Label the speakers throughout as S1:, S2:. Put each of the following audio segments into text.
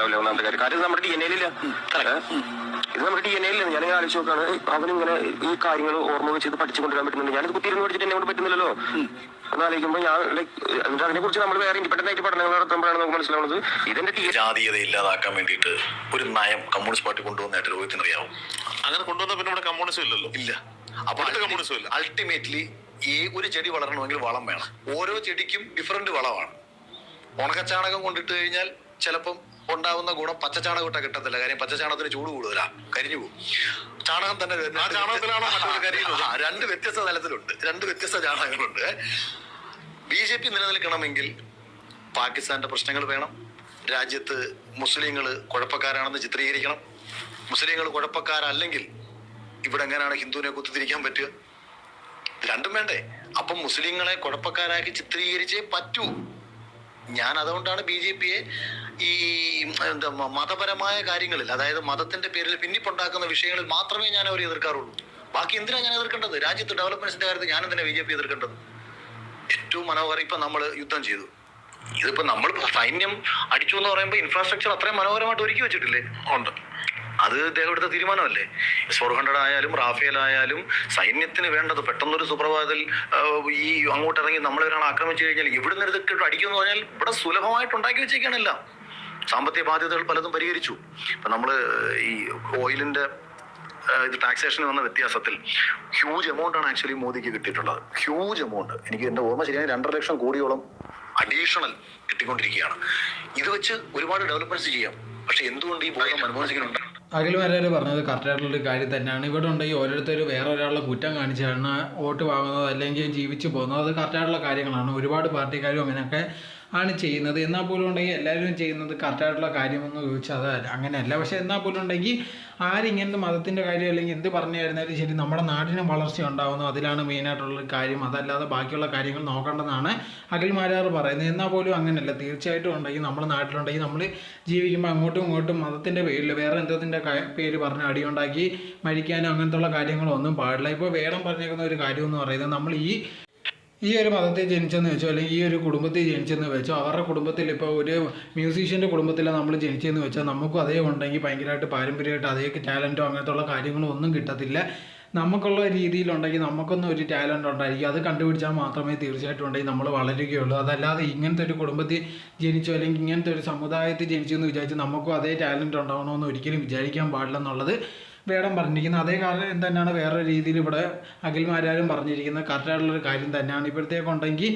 S1: ഉണ്ടാവില്ല ഒന്നാമത്തെ കാര്യം. കാര്യം നമ്മുടെ ഡി എൻ എയിലില്ല ഇത് നമ്മുടെ ഡി എൻ എയിലില്ല ഞാൻ ആലോചിച്ച് നോക്കാണ്. അവനിങ്ങനെ ഈ കാര്യങ്ങൾ ഓർമ്മ വെച്ച് ഇത് പഠിച്ചു കൊണ്ടുവരാൻ പറ്റുന്നുണ്ട്. ഞാനിത് കുത്തിയിരുന്ന് പഠിച്ചിട്ട് എന്നെ കൊണ്ട് പറ്റുന്നില്ലല്ലോ. എന്ന് ആലോചിക്കുമ്പോൾ ഞാൻ ലൈക്ക് എന്നിട്ട് അതിനെ കുറിച്ച് നമ്മൾ വേറെ ഇൻഡിപെൻഡന്റ് ആയിട്ട് പഠനങ്ങൾ നടത്തുമ്പോഴാണ് നമുക്ക് മനസ്സിലാവുന്നത്. ഇതിന്റെ
S2: ജാതീയത ഇല്ലാതാക്കാൻ വേണ്ടിയിട്ട് ഒരു നയം കമ്മ്യൂണിസ്റ്റ് പാർട്ടി കൊണ്ടുവന്നായിട്ട് രോഹിത്തിന് അറിയാവും
S3: അങ്ങനെ കൊണ്ടുവന്ന പിന്നെ ഇവിടെ കമ്മ്യൂണിസം ഇല്ലല്ലോ.
S2: ഇല്ല. അപ്പൊ
S3: അടുത്ത കമ്മ്യൂണിസം ഇല്ല.
S2: അൾട്ടിമേറ്റ്ലി ഈ ഒരു ചെടി വളരണമെങ്കിൽ വളം വേണം. ഓരോ ചെടിക്കും ഡിഫറെന്റ് വളമാണ്. ഉണക്കച്ചാണകം കൊണ്ടിട്ട് കഴിഞ്ഞാൽ ചിലപ്പം ഉണ്ടാവുന്ന ഗുണം പച്ചച്ചാണകം ഇട്ടാ കിട്ടത്തില്ല. കാര്യം പച്ചച്ചാണകത്തിന് ചൂട് കൂടുതലാ. കരിഞ്ഞു പോകും. ചാണകം തന്നെ രണ്ട് വ്യത്യസ്ത തലത്തിലുണ്ട്. രണ്ട് വ്യത്യസ്ത ചാണകങ്ങളുണ്ട്. ബി ജെ പി നിലനിൽക്കണമെങ്കിൽ പാകിസ്ഥാന്റെ പ്രശ്നങ്ങൾ വേണം. രാജ്യത്ത് മുസ്ലിങ്ങൾ കുഴപ്പക്കാരാണെന്ന് ചിത്രീകരിക്കണം. മുസ്ലിങ്ങൾ കുഴപ്പക്കാരല്ലെങ്കിൽ ഇവിടെ എങ്ങനെയാണ് ഹിന്ദുവിനെ കുത്തിത്തിരിക്കാൻ പറ്റുക? രണ്ടും വേണ്ടേ. അപ്പം മുസ്ലിങ്ങളെ കുഴപ്പക്കാരാക്കി ചിത്രീകരിച്ചേ പറ്റൂ. ഞാൻ അതുകൊണ്ടാണ് ബി ജെ പിയെ ഈ എന്താ മതപരമായ കാര്യങ്ങളിൽ അതായത് മതത്തിന്റെ പേരിൽ ഭിന്നിപ്പുണ്ടാക്കുന്ന വിഷയങ്ങളിൽ മാത്രമേ ഞാൻ അവരെ എതിർക്കാറുള്ളൂ. ബാക്കി എന്തിനാണ് ഞാൻ എതിർക്കേണ്ടത്? രാജ്യത്ത് ഡെവലപ്മെന്റ്സിന്റെ കാര്യത്തിൽ ഞാൻ എന്തിനാ ബി ജെ പി എതിർക്കേണ്ടത്? ഏറ്റവും മനോഹരം ഇപ്പൊ നമ്മൾ യുദ്ധം ചെയ്തു. ഇതിപ്പോ നമ്മൾ സൈന്യം അടിച്ചു എന്ന് പറയുമ്പോൾ ഇൻഫ്രാസ്ട്രക്ചർ അത്രയും മനോഹരമായിട്ട് ഒരുക്കി വെച്ചിട്ടില്ലേ?
S3: ഉണ്ട്.
S2: അത് ഇദ്ദേഹം എടുത്ത തീരുമാനമല്ലേ? എസ് ഫോർ ഹൺഡ്രഡ് ആയാലും റാഫേൽ ആയാലും സൈന്യത്തിന് വേണ്ടത് പെട്ടെന്നൊരു സുപ്രഭാതത്തിൽ ഈ അങ്ങോട്ട് ഇറങ്ങി നമ്മളെ ഒരാൾ ആക്രമിച്ചു കഴിഞ്ഞാൽ ഇവിടുന്ന് എടുത്തിട്ട് അടിക്കുമെന്ന് പറഞ്ഞാൽ ഇവിടെ സുലഭമായിട്ട് ഉണ്ടാക്കി വെച്ചേക്കാണല്ല സാമ്പത്തിക ബാധ്യതകൾ പലതും പരിഹരിച്ചു. ഇപ്പൊ നമ്മൾ ഈ ഓയിലിന്റെ ആ, ഇത് ടാക്സേഷന് വന്ന വ്യത്യാസത്തിൽ ഹ്യൂജ് എമൗണ്ട് ആണ് ആക്ച്വലി മോദിക്ക് കിട്ടിയിട്ടുള്ളത്. ഹ്യൂജ് എമൗണ്ട് എനിക്ക് എന്റെ ഓർമ്മ ശരിയാണ് രണ്ടര ലക്ഷം കോടിയോളം അഡീഷണൽ കിട്ടിക്കൊണ്ടിരിക്കുകയാണ്. ഇത് വെച്ച് ഒരുപാട് ഡെവലപ്മെന്റ്സ് ചെയ്യാം. പക്ഷെ എന്തുകൊണ്ട് ഈ ബോധം സിംഗിനുണ്ട്
S4: അഖിൽ മാരാർ പറഞ്ഞത് കറക്റ്റായിട്ടുള്ളൊരു കാര്യം തന്നെയാണ്. ഇവിടെ ഉണ്ടെങ്കിൽ ഓരോരുത്തർ വേറെ ഒരാളെ കുറ്റം കാണിച്ചാണ് വോട്ട് വാങ്ങുന്നത് അല്ലെങ്കിൽ ജീവിച്ചു പോകുന്നത്. അത് കറക്റ്റായിട്ടുള്ള കാര്യങ്ങളാണ്. ഒരുപാട് പാർട്ടിക്കാരും അങ്ങനെയൊക്കെ ആണ് ചെയ്യുന്നത്. എന്നാൽ പോലും ഉണ്ടെങ്കിൽ എല്ലാവരും ചെയ്യുന്നത് കറക്റ്റായിട്ടുള്ള കാര്യമെന്ന് ചോദിച്ചാൽ അത് അങ്ങനെയല്ല. പക്ഷേ എന്നാൽ പോലും ഉണ്ടെങ്കിൽ ആരിങ്ങനത്തെ മതത്തിന്റെ കാര്യം അല്ലെങ്കിൽ എന്ത് പറഞ്ഞു കഴിഞ്ഞാലും ശരി നമ്മുടെ നാടിന് വളർച്ച ഉണ്ടാകുന്നു അതിലാണ് മെയിനായിട്ടുള്ള കാര്യം. അതല്ലാതെ ബാക്കിയുള്ള കാര്യങ്ങൾ നോക്കേണ്ടതാണ് അഖിൽമാരാർ പറയുന്നത്. എന്നാൽ പോലും അങ്ങനെയല്ല. തീർച്ചയായിട്ടും ഉണ്ടെങ്കിൽ നമ്മുടെ നാട്ടിലുണ്ടെങ്കിൽ നമ്മൾ ജീവിക്കുമ്പോൾ അങ്ങോട്ടും ഇങ്ങോട്ടും മതത്തിന്റെ പേരിൽ വേറെ എന്തതിന്റെ പേര് പറഞ്ഞ് അടിയുണ്ടാക്കി മരിക്കാനോ അങ്ങനത്തുള്ള കാര്യങ്ങളൊന്നും പാടില്ല. ഇപ്പോൾ വേടം പറഞ്ഞേക്കുന്ന ഒരു കാര്യം എന്ന് പറയുന്നത് നമ്മൾ ഈ ഈ ഒരു മതത്തിൽ ജനിച്ചെന്ന് വെച്ചോ അല്ലെങ്കിൽ ഈ ഒരു കുടുംബത്തിൽ ജനിച്ചെന്ന് വെച്ചോ അവരുടെ കുടുംബത്തിൽ ഇപ്പോൾ ഒരു മ്യൂസീഷ്യന്റെ കുടുംബത്തിൽ നമ്മൾ ജനിച്ചെന്ന് വെച്ചാൽ നമുക്കും അതേ ഉണ്ടെങ്കിൽ ഭയങ്കരമായിട്ട് പാരമ്പര്യമായിട്ട് അതേ ടാലന്റോ അങ്ങനത്തുള്ള കാര്യങ്ങളോ ഒന്നും കിട്ടത്തില്ല. നമുക്കുള്ള രീതിയിലുണ്ടെങ്കിൽ നമുക്കൊന്നും ഒരു ടാലന്റ് ഉണ്ടായിരിക്കും അത് കണ്ടുപിടിച്ചാൽ മാത്രമേ തീർച്ചയായിട്ടും ഉണ്ടെങ്കിൽ നമ്മൾ വളരുകയുള്ളൂ. അതല്ലാതെ ഇങ്ങനത്തെ ഒരു കുടുംബത്തിൽ ജനിച്ചോ അല്ലെങ്കിൽ ഇങ്ങനത്തെ ഒരു സമുദായത്തിൽ ജനിച്ചു എന്ന് വിചാരിച്ച് നമുക്കും അതേ ടാലന്റ് ഉണ്ടാവണമെന്ന് ഒരിക്കലും വിചാരിക്കാൻ പാടില്ലെന്നുള്ളത് വേടം പറഞ്ഞിരിക്കുന്നത് അതേ കാര്യം തന്നെയാണ് വേറെ രീതിയിൽ ഇവിടെ അഖിൽമാരാരും പറഞ്ഞിരിക്കുന്നത്. കറക്റ്റായിട്ടുള്ളൊരു കാര്യം തന്നെയാണ്. ഇപ്പോഴത്തേക്കുണ്ടെങ്കിൽ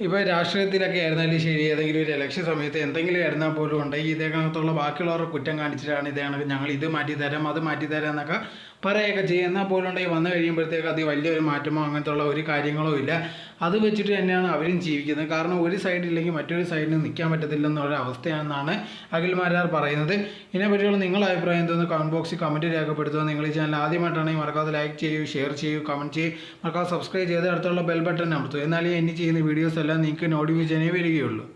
S4: ഇപ്പോൾ രാഷ്ട്രീയത്തിലൊക്കെ ആയിരുന്നാലും ശരി ഏതെങ്കിലും ഒരു ഇലക്ഷൻ സമയത്ത് എന്തെങ്കിലും ആയിരുന്നാൽ പോലും ഉണ്ടെങ്കിൽ ഇതേക്കകത്തുള്ള ബാക്കിയുള്ളവരുടെ കുറ്റം കാണിച്ചിട്ടാണ് ഇതേ ഞങ്ങൾ ഇത് മാറ്റി തരാം അത് മാറ്റി തരാം എന്നൊക്കെ പറയുകയൊക്കെ ചെയ്യും. എന്നാൽ പോലും ഉണ്ടെങ്കിൽ വന്നു കഴിയുമ്പോഴത്തേക്ക് അത് വലിയൊരു മാറ്റമോ അങ്ങനത്തെ ഉള്ള ഒരു കാര്യങ്ങളോ ഇല്ല. അത് വെച്ചിട്ട് തന്നെയാണ് അവരും ജീവിക്കുന്നത്. കാരണം ഒരു സൈഡില്ലെങ്കിൽ മറ്റൊരു സൈഡിന് നിൽക്കാൻ പറ്റത്തില്ലെന്നുള്ള അവസ്ഥയാണെന്നാണ് അഖിൽമാരാർ പറയുന്നത്. ഇതിനെപ്പറ്റിയുള്ള നിങ്ങളുടെ അഭിപ്രായം എന്തോന്ന് കമന്റ് ബോക്സിൽ കമന്റ് രേഖപ്പെടുത്തുക. നിങ്ങൾ ഈ ചാനൽ ആദ്യമായിട്ടാണെങ്കിൽ മറക്കാതെ ലൈക്ക് ചെയ്യൂ ഷെയർ ചെയ്യൂ കമന്റ് ചെയ്യൂ. മറക്കാതെ സബ്സ്ക്രൈബ് ചെയ്ത് അടുത്തുള്ള ബെൽ ബട്ടൺ അമർത്തുക. എന്നാലേ ഇനി ചെയ്യുന്ന വീഡിയോസ് എല്ലാം നിങ്ങൾക്ക് നോട്ടിഫിക്കേഷനേ വരികയുള്ളൂ.